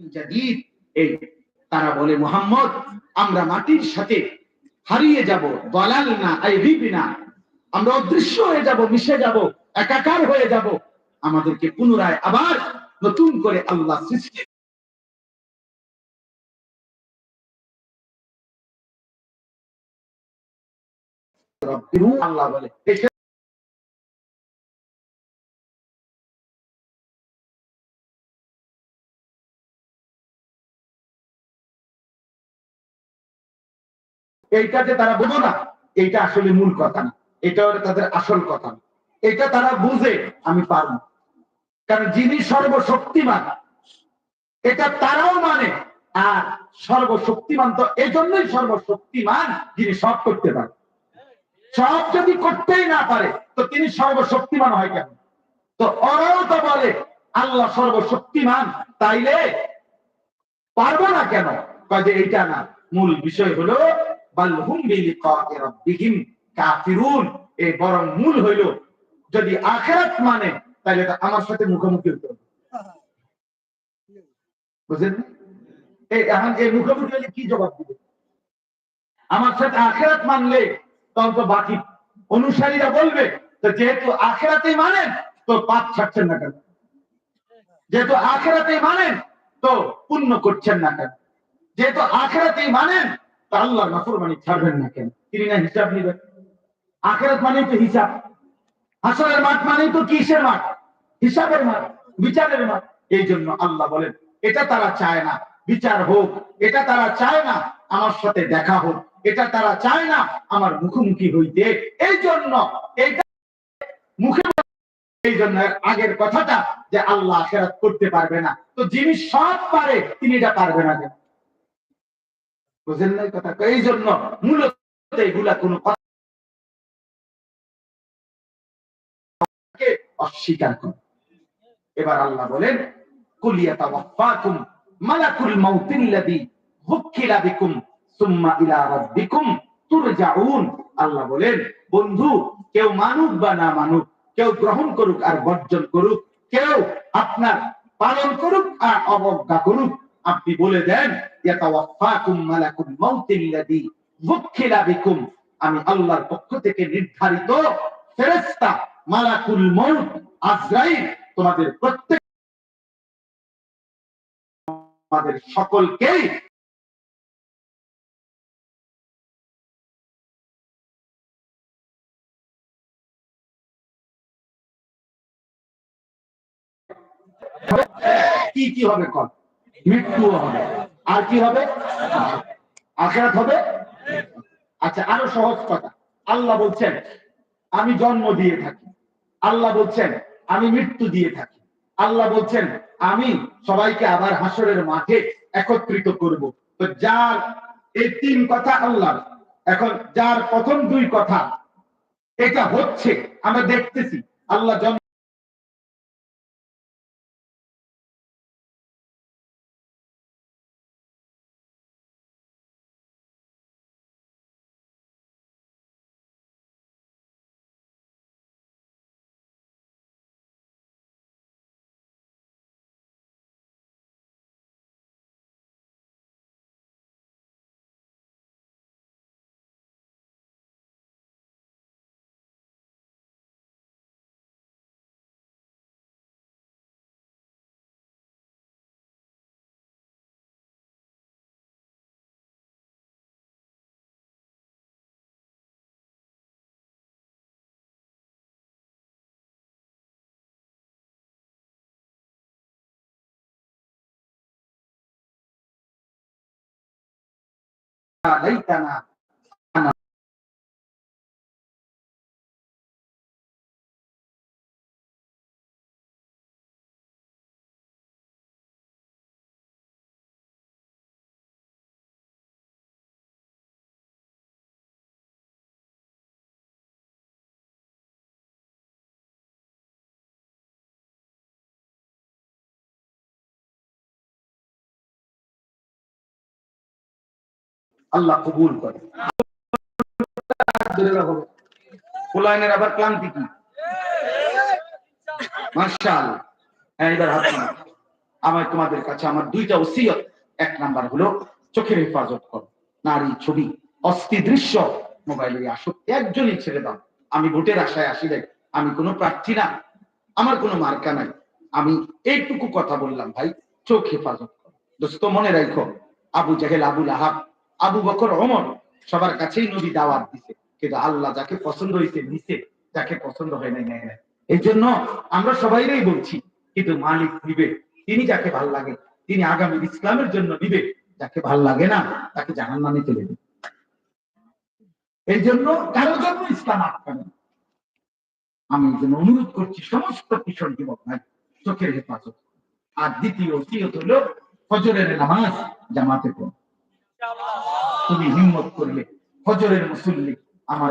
Jadid এই তারা বলে, মোহাম্মদ, আমরা মাটির সাথে হারিয়ে যাব, দলাল না আই রিবি না। আমরা অদৃশ্য হয়ে যাব, মিশে যাব, একাকার হয়ে যাব। আমাদেরকে পুনরায় আবার নতুন করে আল্লাহ সৃষ্টি আল্লাহ বলে এইটা যে তারা বোঝো না, এইটা আসলে মূল কথা না। এটা তাদের আসল কথা। না এটা তারা বুঝে, আমি পারব কারণ যিনি সর্বশক্তিমান, এটা তারাও মানে। আর সর্বশক্তিমান তো এই জন্যই সর্বশক্তিমান যিনি সব করতে পারে। সব যদি করতেই না পারে, তো তিনি সর্বশক্তিমান হয় কেন? তো ওরাও তো বলে, আল্লাহ সর্বশক্তিমান, তাইলে পারব না কেন? যে এইটা না। মূল বিষয় হলো কাফিরুন। এই বরং মূল হইল, যদি আখেরাত মানে তাহলে আমার সাথে মুখোমুখি হতে বুঝলেন? এই এখন এই মুখোমুখি হলে কি জবাব দিবে? আমার সাথে আখেরাত মানলে তখন তো বাকি অনুসারীরা বলবে, তো যেহেতু আখেরাতে মানেন, তো পাপ ছাড়ছেন না কেন? যেহেতু আখেরাতে মানেন, তো পুণ্য করছেন না কেন? যেহেতু আখেরাতে মানেন তা আল্লাহর নাফরমানি ছাড়বেন না কেন? তিনি না হিসাব নেবেন। আখেরাত মানে তো হিসাব। হাসরের মাঠ মানে তো কিসের মাঠ? হিসাবের মাঠ, বিচারের মাঠ। এই জন্য আল্লাহ বলেন, এটা তারা চায় না, বিচার হোক। এটা তারা চায় না, আমার সাথে দেখা হোক। এটা তারা চায় না, আমার মুখোমুখি হইতে। এই জন্য এইটা মুখে এই জন্য আগের কথাটা যে আল্লাহ আখেরাত করতে পারবে না। তো যিনি সব পারে, তিনি এটা পারবে না কেন? বুঝেন না এই কথা এই জন্য মূলত এগুলা কোনো অস্বীকার করে। এবার আল্লাহ বলেন মালাকুল বিকুম সুম্মা ইলা রাব্বিকুম তুরজাউন। আল্লাহ বলেন, বন্ধু, কেউ মানুক বা না মানুক, কেউ গ্রহণ করুক আর বর্জন করুক, কেউ আপনার পালন করুক আর অবজ্ঞা করুক আপনি বলে দেন আমি আল্লাহর পক্ষ থেকে নির্ধারিত ফেরেশতা মালাকুল মউত আজরাইল তোমাদের প্রত্যেক আমাদের সকলকেই কি কি হবে কল? মৃত্যু হবে। আর কি হবে? আখেরাত হবে? আচ্ছা আরও সহজ কথা। আল্লাহ বলছেন, আমি জন্ম দিয়ে থাকি। আল্লাহ বলছেন, আমি মৃত্যু দিয়ে থাকি। আল্লাহ বলছেন, আমি সবাইকে আবার হাসরের মাঠে একত্রিত করব। তো যার এই তিন কথা আল্লাহ, এখন যার প্রথম দুই কথা, এটা হচ্ছে, আমরা দেখতেছি, আল্লাহ জন্ম ليتنا আল্লাহ কবুল করে। আবার ক্লান্তি কি? মার্শাল হ্যাঁ এবার হাত আমার তোমাদের কাছে আমার দুইটা ওসিয়ত। এক নাম্বার হলো চোখের হেফাজত কর। নারী ছবি, অস্থি দৃশ্য একজনই ছেড়ে দাও। আমি ভোটের আশায় আসি নাই। আমি কোনো প্রার্থী না। আমার কোনো মার্কা নাই। আমি এইটুকু কথা বললাম ভাই, চোখ হেফাজত কর। দোস্ত, মনে রাখো, আবু জাহেল, আবুল আহাব আবু বকর অমর সবার কাছেই নবী দাওয়াত দিছে। কিন্তু আল্লাহ যাকে পছন্দ হয়েছে নিছে, যাকে পছন্দ হয় নাই নেয় নাই। এই জন্য আমরা সবাইরাই বলছি, কিন্তু মালিক নিবে তিনি যাকে ভালো লাগে, তিনি আগামী ইসলামের জন্য নিবে যাকে ভালো লাগে না, তাকে জানান মানে চলে দেবে। এই জন্য কারও জন্য ইসলাম আটকাবে আমি এই জন্য অনুরোধ করছি, সমস্ত কিশোর যুবক ভাই, চোখের হেফাজত আর দ্বিতীয় ওসিয়ত হলো ফজরের নামাজ জামাতে পড়ো। তুমি হিম্মত করলে হজরের মুসল্লি আমার